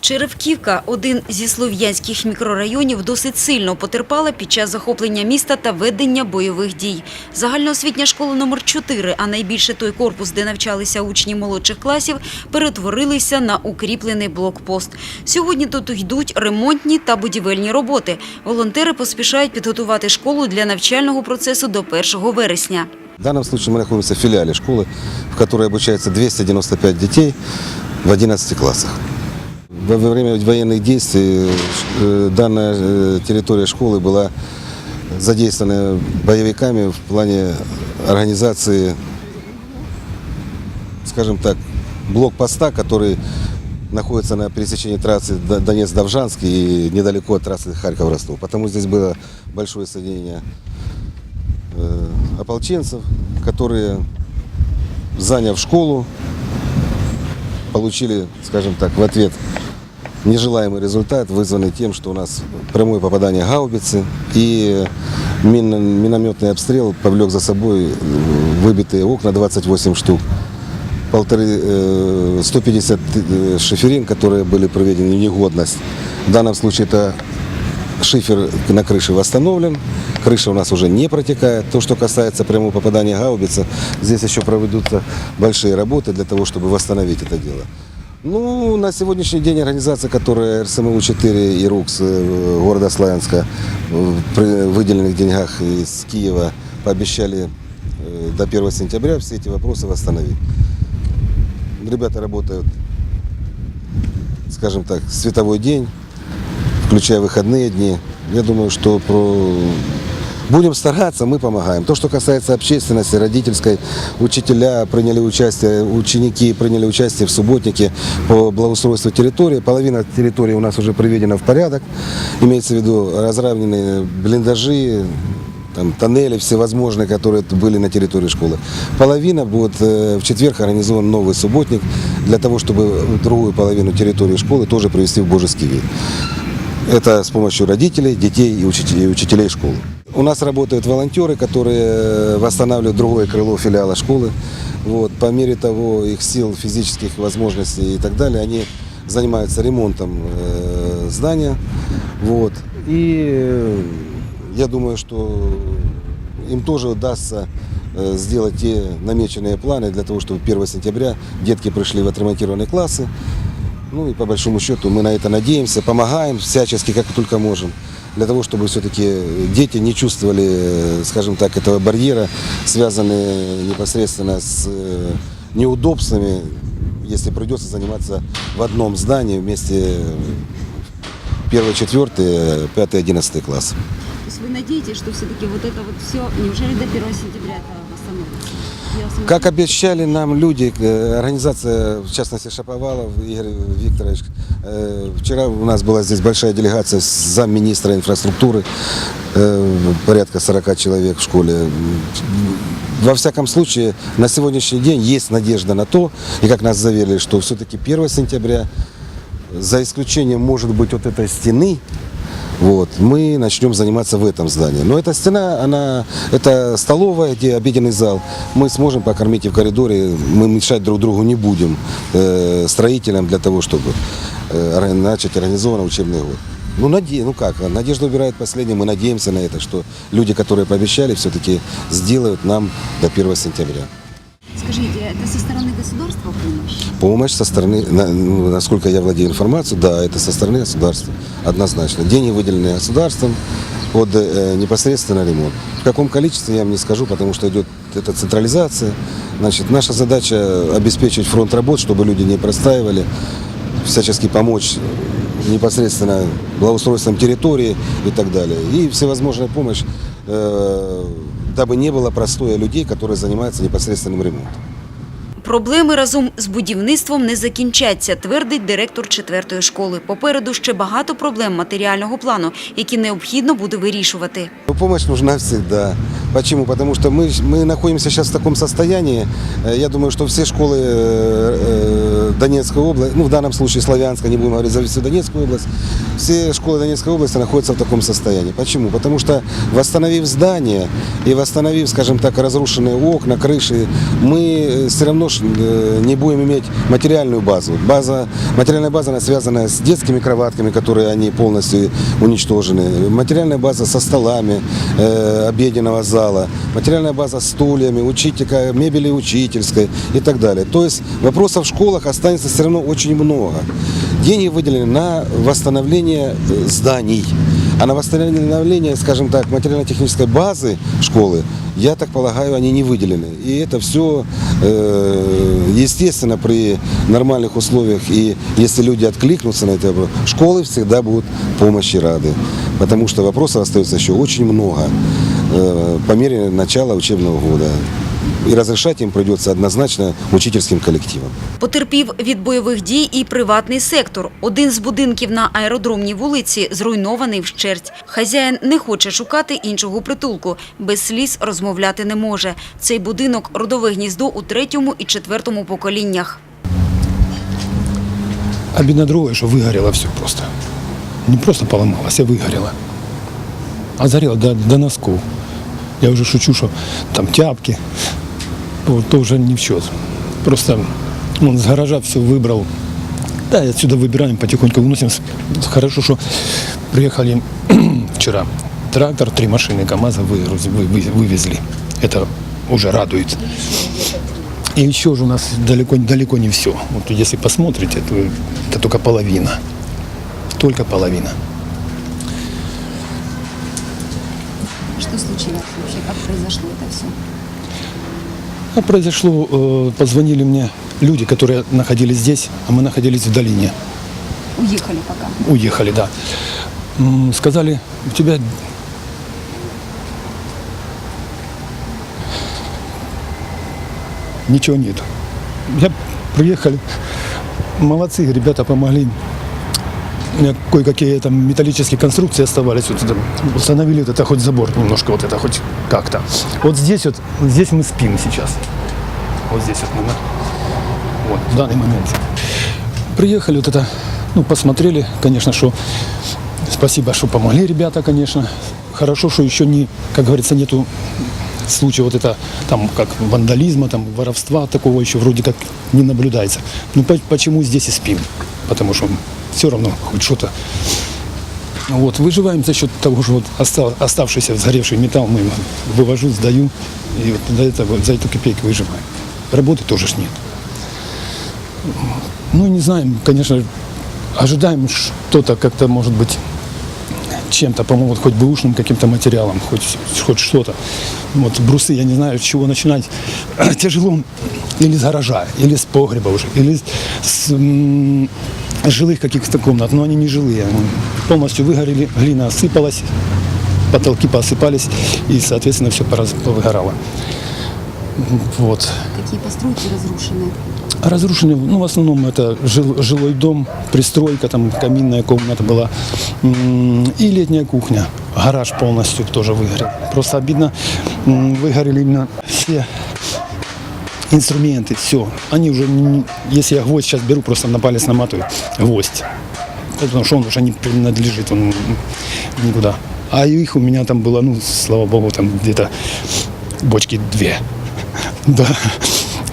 Черевківка, один зі слов'янських мікрорайонів, досить сильно потерпала під час захоплення міста та ведення бойових дій. Загальноосвітня школа номер 4, а найбільше той корпус, де навчалися учні молодших класів, перетворилися на укріплений блокпост. Сьогодні тут йдуть ремонтні та будівельні роботи. Волонтери поспішають підготувати школу для навчального процесу до 1 вересня. В данном случае мы находимся в филиале школы, в которой обучается 295 детей в 11 классах. Во время военных действий э, данная э, территория школы была задействована боевиками в плане организации, скажем так, блокпоста, который находится на пересечении трассы Д- Донецк-Довжанск и недалеко от трассы Харьков-Ростов. Потому здесь было большое соединение э, ополченцев, которые, заняв школу, получили, скажем так, в ответ нежелаемый результат, вызванный тем, что у нас прямое попадание гаубицы и минометный обстрел повлек за собой э, выбитые окна 28 штук, полторы, э, 150 э, шиферин, которые были проведены в негодность. В данном случае это шифер на крыше восстановлен, крыша у нас уже не протекает. То, что касается прямого попадания гаубицы, здесь еще проведутся большие работы для того, чтобы восстановить это дело. Ну, на сегодняшний день организация, которая РСМУ-4 и РУКС э, города Славянска э, при выделенных деньгах из Киева пообещали э, до 1 сентября все эти вопросы восстановить. Ребята работают, скажем так, световой день, включая выходные дни. Я думаю, что про... будем стараться, мы помогаем. То, что касается общественности, родительской, учителя приняли участие, ученики приняли участие в субботнике по благоустройству территории. Половина территории у нас уже приведена в порядок. Имеется в виду разравненные блиндажи, там, тоннели всевозможные, которые были на территории школы. Половина будет э, в четверг организован новый субботник для того, чтобы другую половину территории школы тоже привести в божеский вид. Это с помощью родителей, детей и учителей, и учителей школы. У нас работают волонтеры, которые восстанавливают другое крыло филиала школы. Вот, по мере того, их сил, физических возможностей и так далее, они занимаются ремонтом э, здания. Вот. И э, я думаю, что им тоже удастся э, сделать те намеченные планы для того, чтобы 1 сентября детки пришли в отремонтированные классы. Ну и по большому счету мы на это надеемся, помогаем всячески, как только можем, для того, чтобы все-таки дети не чувствовали, э, скажем так, этого барьера, связанные непосредственно с э, неудобствами, если придется заниматься в одном здании вместе 1, 4, 5, 11 класс. То есть вы надеетесь, что все-таки вот это вот все, неужели до 1 сентября это? Как обещали нам люди, э, организация, в частности, Шаповалов Игорь Викторович, э, вчера у нас была здесь большая делегация замминистра инфраструктуры, э, порядка 40 человек в школе. Во всяком случае, на сегодняшний день есть надежда на то, и как нас заверили, что все-таки 1 сентября, за исключением, может быть, вот этой стены, вот, мы начнем заниматься в этом здании. Но эта стена, она, это столовая, где обеденный зал. Мы сможем покормить и в коридоре, мы мешать друг другу не будем э, строителям для того, чтобы э, начать организованно учебный год. Ну, наде... ну как, надежда убирает последнее, мы надеемся на это, что люди, которые пообещали, все-таки сделают нам до 1 сентября. Скажите, это со стороны государства помощь? Со стороны, ну, насколько я владею информацией, да, это со стороны государства, однозначно. Деньги выделены государством под э, непосредственно ремонт. В каком количестве я вам не скажу, потому что идет эта централизация. Значит, наша задача обеспечить фронт работ, чтобы люди не простаивали, всячески помочь непосредственно благоустройством территории и так далее. И всевозможная помощь, э, дабы не было простоя людей, которые занимаются непосредственным ремонтом. Проблеми разом з будівництвом не закінчаться, твердить директор четвертої школи. Попереду ще багато проблем матеріального плану, які необхідно буде вирішувати. Ну, Помощь нужна всегда. Почему? Потому что мы, мы находимся сейчас в таком состоянии. Э, Я думаю, что все школы э, э, э, Донецкая область, ну в данном случае Славянская, не будем говорить за всю Донецкую область, все школы Донецкой области находятся в таком состоянии. Почему? Потому что восстановив здания и восстановив, скажем так, разрушенные окна, крыши, мы все равно э, не будем иметь материальную базу. База, материальная база, она связана с детскими кроватками, которые они полностью уничтожены. Материальная база со столами э, обеденного зала. Материальная база с стульями, учителька, мебели учительской и так далее. То есть вопросов в школах останется все равно очень много. Деньги выделены на восстановление э, зданий. А на восстановление, скажем так, материально-технической базы школы, я так полагаю, они не выделены. И это все, э, естественно, при нормальных условиях, и если люди откликнутся на это, школы всегда будут помощи рады. Потому что вопросов остается еще очень много э, по мере начала учебного года. И разрешать им придется однозначно учительским коллективам. Потерпів від бойових дій і приватний сектор. Один з будинків на аеродромній вулиці зруйнований вщерть. Хазяїн не хоче шукати іншого притулку. Без сліз розмовляти не може. Цей будинок – родове гніздо у третьому і четвертому поколіннях. Обидно другое, что выгорело все просто. Не просто поломалось, а выгорело. А зарело до, до носков. Я уже шучу, что там тяпки. Вот, то уже не в счет. Просто он с гаража все выбрал. Да, отсюда выбираем, потихоньку выносим. Хорошо, что приехали вчера. Трактор, три машины КАМАЗа выгруз- вы- вы- вывезли. Это уже радует. И еще же у нас далеко, далеко не все. Вот если посмотрите, то это только половина. Только половина. Что случилось вообще? Как произошло это все? А произошло, э, позвонили мне люди, которые находились здесь, а мы находились в долине. Уехали пока. Уехали, да. Сказали, у тебя ничего нет. Я приехали, молодцы, ребята помогли. Кое-какие там металлические конструкции оставались. Вот это, установили вот это хоть забор немножко, вот это хоть как-то. Вот здесь вот, здесь мы спим сейчас. Вот здесь вот мы, вот, в данный момент. Приехали вот это, ну, посмотрели, конечно, что спасибо, что помогли ребята, конечно. Хорошо, что еще не, как говорится, нету случая вот это там как вандализма, там воровства такого еще вроде как не наблюдается. Ну по- почему здесь и спим? Потому что все равно хоть что-то. Вот, выживаем за счет того, что вот оста- оставшийся сгоревший металл мы вывожу, сдаю, и вот за, это, за эту копейку выживаем. Работы тоже ж нет. Ну, не знаем, конечно, ожидаем что-то как-то, может быть, чем-то помогут, хоть бэушным каким-то материалом, хоть, хоть что-то. Вот брусы, я не знаю, с чего начинать. Тяжело или с гаража, или с погреба уже, или с жилых каких-то комнат, но они не жилые. Они полностью выгорели, глина осыпалась, потолки посыпались, и, соответственно, все повыгорало. Вот. Какие постройки разрушены? Разрушены, ну, в основном это жил- жилой дом, пристройка, там каминная комната была и летняя кухня. Гараж полностью тоже выгорел. Просто обидно, выгорели именно все инструменты, все. Они уже, если я гвоздь сейчас беру, просто на палец наматываю, гвоздь. Потому что он уже не принадлежит он никуда. А их у меня там было, ну, слава богу, там где-то бочки две. Да.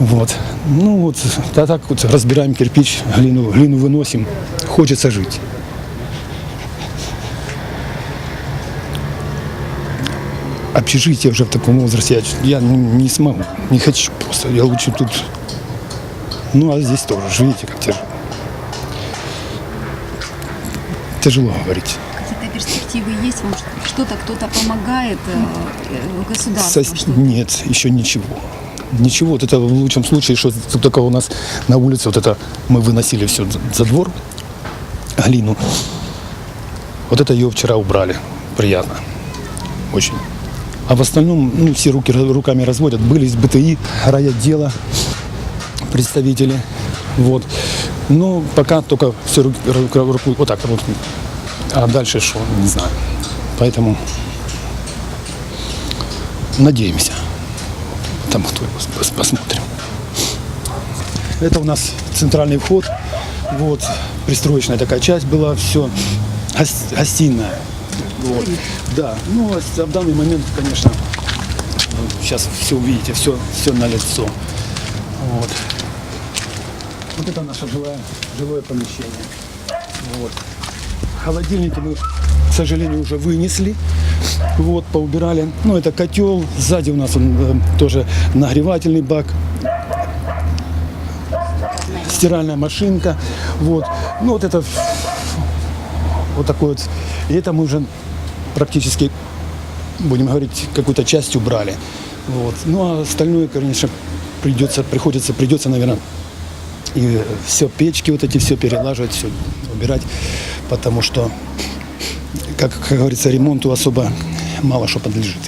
Вот. Ну вот, а так вот разбираем кирпич, глину, глину выносим. Хочется жить. Общежитие уже в таком возрасте я, я не, не смогу, не хочу просто. Я лучше тут. Ну а здесь тоже, же видите, как тяжело. Тяжело говорить. Какие-то перспективы есть? Вам что-то кто-то помогает э, э, государство? Сос-? Нет, еще ничего. Ничего, вот это в лучшем случае, что только у нас на улице, вот это мы выносили все за двор, глину. Вот это ее вчера убрали. Приятно. Очень. А в остальном, ну, все руки руками разводят. Были из БТИ, райотдела, представители. Вот. Но пока только все руки, ру- руку- вот так вот. А дальше что, не знаю. Поэтому надеемся. Там кто его пос- посмотрим. Это у нас центральный вход. Вот, пристроечная такая часть была, все. гостиная. Вот. Да, ну а в данный момент, конечно, сейчас все увидите, все, все на лицо. Вот. Вот это наше жилое, жилое помещение. Вот. Холодильники мы, к сожалению, уже вынесли. Вот, поубирали. Ну, это котел. Сзади у нас он, э, тоже нагревательный бак. Стиральная машинка. Вот. Ну, вот это вот такой вот. И это мы уже практически, будем говорить, какую-то часть убрали. Вот. Ну, а остальное, конечно, придется, приходится, придется, наверное, и все печки вот эти все перелаживать, все убирать, потому что, как, как говорится, ремонту особо мало что подлежит.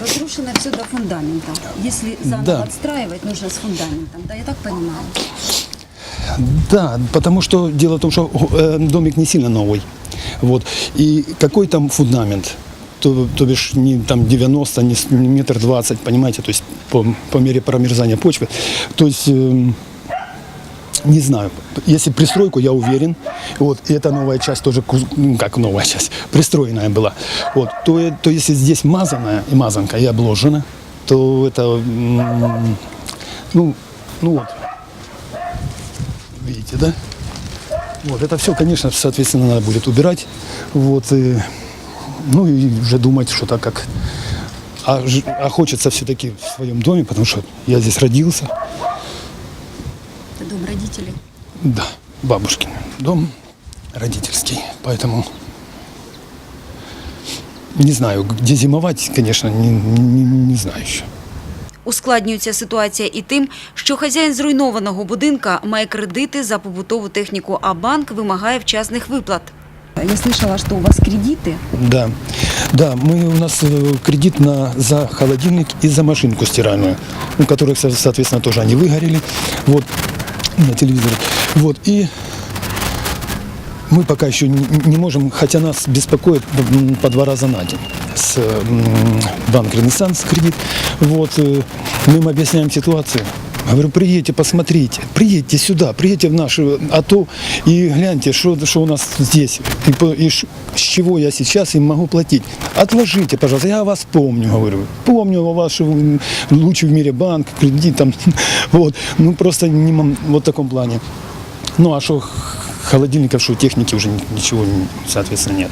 Разрушено все до фундамента. Если заново Да. отстраивать, нужно с фундаментом. Да, я так понимаю. Да, потому что дело в том, что э, домик не сильно новый. Вот. И какой там фундамент? То, то бишь не там 90, не, метр двадцать, понимаете, то есть по, по мере промерзания почвы. То есть эм, не знаю. Если пристройку, я уверен, вот, и эта новая часть тоже, ну, как новая часть, пристроенная была, вот, то, э- то если здесь мазанная и мазанка и обложена, то это, ну, ну вот, видите, да? Вот, это все, конечно, соответственно, надо будет убирать, вот, и, ну, и уже думать, что так как, а, а хочется все-таки в своем доме, потому что я здесь родился, Это дом родителей. да, бабушкин дом родительский, поэтому не знаю, где зимовать, конечно, не, не, не знаю еще. Ускладнюється ситуація і тим, що хазяїн зруйнованого будинка має кредити за побутову техніку, а банк вимагає вчасних виплат. Я слышала, что у вас кредиты. Да, да, мы у нас э, кредит на за холодильник и за машинку стиральную, у которых, со- соответственно, тоже они выгорели, вот на телевизоре, вот и мы пока еще не, не можем, хотя нас беспокоит м, по два раза на день С банк Ренессанс кредит, вот э, мы им объясняем ситуацию. Говорю, приедьте, посмотрите, приедьте сюда, приедьте в наше АТО и гляньте, что, что у нас здесь, и, и ш- с чего я сейчас им могу платить. Отложите, пожалуйста, я вас помню, говорю. Помню ваш м, лучший в мире банк, кредит там, вот. Ну, просто не вот в таком плане. Ну, а что холодильников, что техники уже ни- ничего, соответственно, нет.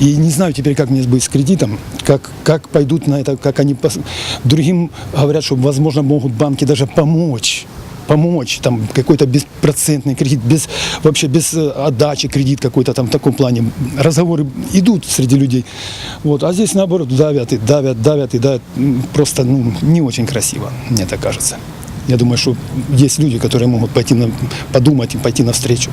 И не знаю теперь, как мне быть с кредитом, как, как пойдут на это, как они... пос- Другим говорят, что, возможно, могут банки даже помочь помочь, там какой-то беспроцентный кредит, без, вообще без э, отдачи кредит какой-то там в таком плане. Разговоры идут среди людей. Вот. А здесь наоборот давят и давят, давят и давят. Просто ну, не очень красиво, мне так кажется. Я думаю, что есть люди, которые могут пойти на, подумать и пойти навстречу.